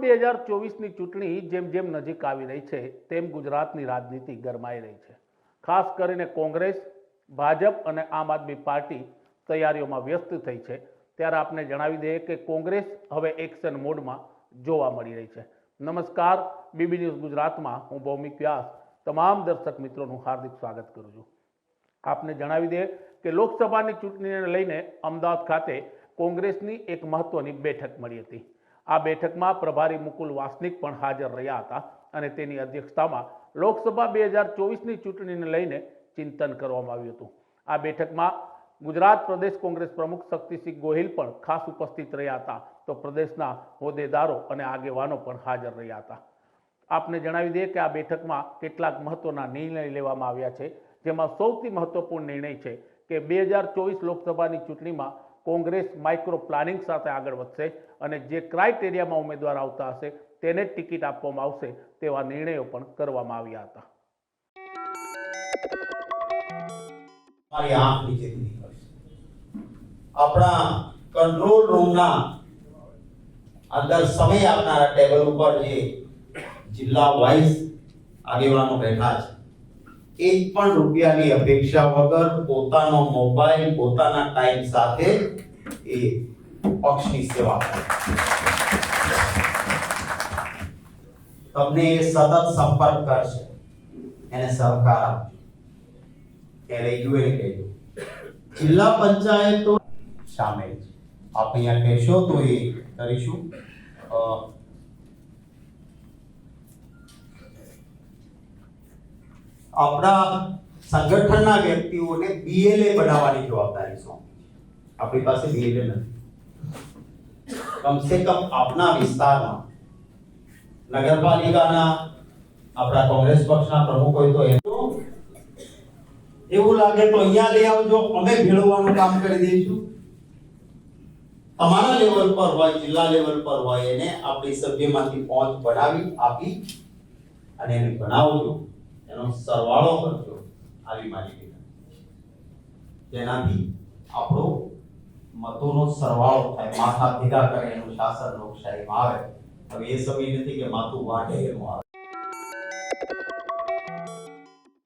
બે હજાર ચોવીસની ચૂંટણી જેમ જેમ નજીક આવી રહી છે, તેમ ગુજરાતની રાજનીતિ ગરમાઈ રહી છે. ખાસ કરીને કોંગ્રેસ, ભાજપ અને આમ આદમી પાર્ટી તૈયારીઓમાં વ્યસ્ત થઈ છે. ત્યારે આપને જણાવી દઈએ કે કોંગ્રેસ હવે એક્શન મોડમાં જોવા મળી રહી છે. નમસ્કાર, બીબી ન્યૂઝ ગુજરાતમાં હું ભૌમિક વ્યાસ. તમામ દર્શક મિત્રોનું હાર્દિક સ્વાગત કરું છું. આપને જણાવી દઈએ કે લોકસભાની ચૂંટણીને લઈને અમદાવાદ ખાતે કોંગ્રેસની એક મહત્વની બેઠક મળી હતી. આ બેઠકમાં પ્રભારી મુકુલ વાસનિક પણ હાજર રહ્યા હતા અને તેની અધ્યક્ષતામાં લોકસભા બે હજાર ચોવીસની ચૂંટણીને લઈને ચિંતન કરવામાં આવ્યું હતું. આ બેઠકમાં ગુજરાત પ્રદેશ કોંગ્રેસ પ્રમુખ શક્તિસિંહ ગોહિલ પણ ખાસ ઉપસ્થિત રહ્યા હતા. તો પ્રદેશના હોદ્દેદારો અને આગેવાનો પણ હાજર રહ્યા હતા. આપને જણાવી દઈએ કે આ બેઠકમાં કેટલાક મહત્વના નિર્ણય લેવામાં આવ્યા છે, જેમાં સૌથી મહત્વપૂર્ણ નિર્ણય છે કે બે હજાર ચોવીસ લોકસભાની ચૂંટણીમાં કોંગ્રેસ માઇક્રો પ્લાનિંગ સાથે આગળ વધશે અને જે ક્રાઇટેરિયામાં ઉમેદવાર આવતા હશે, તેને ટિકિટ આપવામાં આવશે તેવા નિર્ણયો પણ કરવામાં આવ્યા હતા. આપણા કંટ્રોલ રૂમના અંદર સમય આપનારા ટેબલ ઉપર જે જિલ્લા વાઇઝ આગેવાનો બેઠા છે એક પણ રૂપિયાની અપેક્ષા વગર પોતાનો મોબાઈલ, પોતાના ટાઈમ સાથે એ પક્ષની સેવા તમને એ સતત સંપર્ક કરશે. એને સહકાર આપજો. યુએ કહેજો. જિલ્લા પંચાયતો સામેલ છે. આપ અહીંયા કહેશો તો એ કરીશું. આપણા સંગઠનના વ્યક્તિઓને બીએલએ બનાવવાની જવાબદારી સોંપી આપણી પાસે બીએલએ નથી. કમસે કમ આપના વિસ્તારમાં નગરપાલિકાના આપણા કોંગ્રેસ પક્ષના પ્રમુખ હોય તો એમનું એવું લાગે તો અહીંયા લઈ આવજો, અમે ભેળવવાનું કામ કરી દઈશું. તમારા લેવલ પર હોય, જિલ્લા લેવલ પર હોય, એને આપણી સભ્યમાંથી પહોંચ બનાવી આપી અને એને બનાવજો. એનો સરવાળો કરજો આવી માલિકી તેનાથી આપણો મતોનો સરવાળો થાય, માથા ભેગા કરે, એનું શાસન લોકશાહીમાં આવે. હવે એ સમય નથી કે માથું વાટે એનું આવે.